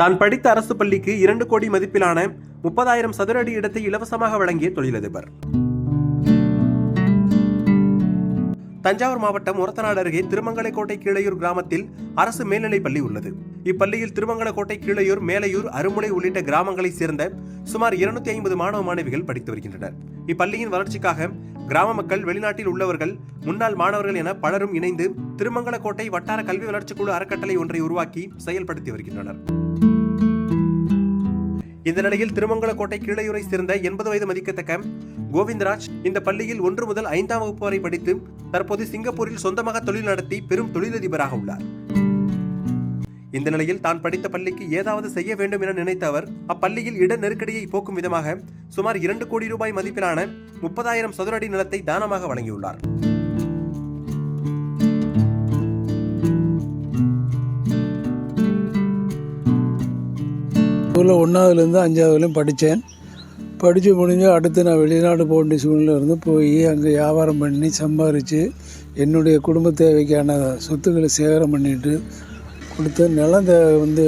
தான் படித்த அரசு பள்ளிக்கு இரண்டு கோடி மதிப்பிலான முப்பதாயிரம் சதுர அடி இடத்தை இலவசமாக வழங்கிய தொழிலதிபர். தஞ்சாவூர் மாவட்டம் ஒரத்தநாடு அருகே திருமங்கலக்கோட்டை கீழையூர் கிராமத்தில் அரசு மேல்நிலைப் பள்ளி உள்ளது. இப்பள்ளியில் திருமங்கலக்கோட்டை கீழையூர் மேலையூர் அருமுனை உள்ளிட்ட கிராமங்களைச் சேர்ந்த சுமார் இருநூத்தி ஐம்பது மாணவ மாணவிகள் படித்து வருகின்றனர். இப்பள்ளியின் வளர்ச்சிக்காக கிராம மக்கள் வெளிநாட்டில் உள்ளவர்கள் முன்னாள் மாணவர்கள் என பலரும் இணைந்து திருமங்கலக்கோட்டை வட்டார கல்வி வளர்ச்சிக் குழு அறக்கட்டளை ஒன்றை உருவாக்கி செயல்படுத்தி வருகின்றனர். இந்த நிலையில் திருமங்கலக்கோட்டை கீழையூரை சேர்ந்த எண்பது வயது மதிக்கத்தக்க கோவிந்தராஜ் இந்த பள்ளியில் ஒன்று முதல் ஐந்தாம் வகுப்பு வரை படித்து தற்போது சிங்கப்பூரில் சொந்தமாக தொழில் நடத்தி பெரும் தொழிலதிபராக உள்ளார். இந்த நிலையில் தான் படித்த பள்ளிக்கு ஏதாவது செய்ய வேண்டும் என நினைத்த அவர் அப்பள்ளியில் இட நெருக்கடியை போக்கும் விதமாக சுமார் இரண்டு கோடி ரூபாய் மதிப்பிலான முப்பதாயிரம் சதுர அடி நிலத்தை தானமாக வழங்கியுள்ளார். ஸ்கூலில் ஒன்றாவதுலேருந்து அஞ்சாவதுலேயும் படித்தேன் படித்து முடிஞ்சு அடுத்து நான் வெளிநாடு போக வேண்டிய சூழ்நிலை இருந்து போய் அங்கே வியாபாரம் பண்ணி சம்பாரித்து என்னுடைய குடும்ப தேவைக்கான சொத்துக்களை சேகரம் பண்ணிட்டு கொடுத்து நிலம் தே வந்து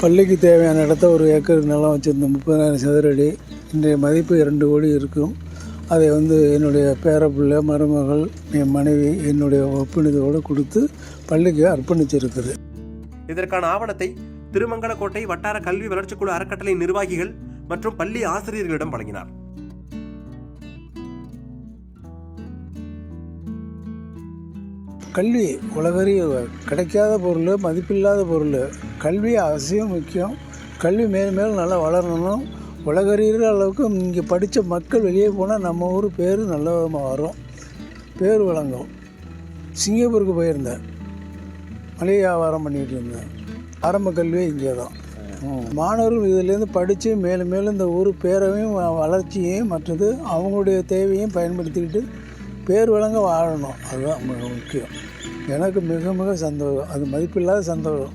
பள்ளிக்கு தேவையான இடத்த ஒரு ஏக்கர் நிலம் வச்சுருந்தேன். முப்பதாயிரம் சதுரடி. இன்றைய மதிப்பு இரண்டு கோடி இருக்கும். அதை வந்து என்னுடைய பேரப்பிள்ளை மருமகள் என் மனைவி என்னுடைய ஒப்பந்தத்தோடு கொடுத்து பள்ளிக்கு அர்ப்பணிச்சிருக்குது. இதற்கான ஆவணத்தை திருமங்கலக்கோட்டை வட்டார கல்வி வளர்ச்சிக்குழு அறக்கட்டளை நிர்வாகிகள் மற்றும் பள்ளி ஆசிரியர்களிடம் வழங்கினார். கல்வி உலகறிய கிடைக்காத பொருள் மதிப்பில்லாத பொருள். கல்வி அவசியம் முக்கியம். கல்வி மேலும் மேலும் நல்லா வளரணும். உலகறிகிற அளவுக்கு இங்கே படித்த மக்கள் வெளியே போனால் நம்ம ஊர் பேர் நல்ல விதமாக வரும். பேர் வழங்கும். சிங்கப்பூருக்கு போயிருந்தேன். மளிகை வியாபாரம் பண்ணிகிட்டு இருந்தேன். ஆரம்ப கல்வி இங்கே தான். மாணவர்கள் இதிலேருந்து படித்து மேலும் மேலும் இந்த ஊர் பேரவையும் வளர்ச்சியையும் மற்றது அவங்களுடைய தேவையும் பயன்படுத்திக்கிட்டு பேர் வழங்க வாழணும். அதுதான் மிக முக்கியம். எனக்கு மிக மிக சந்தோஷம். அது மதிப்பில்லாத சந்தோஷம்.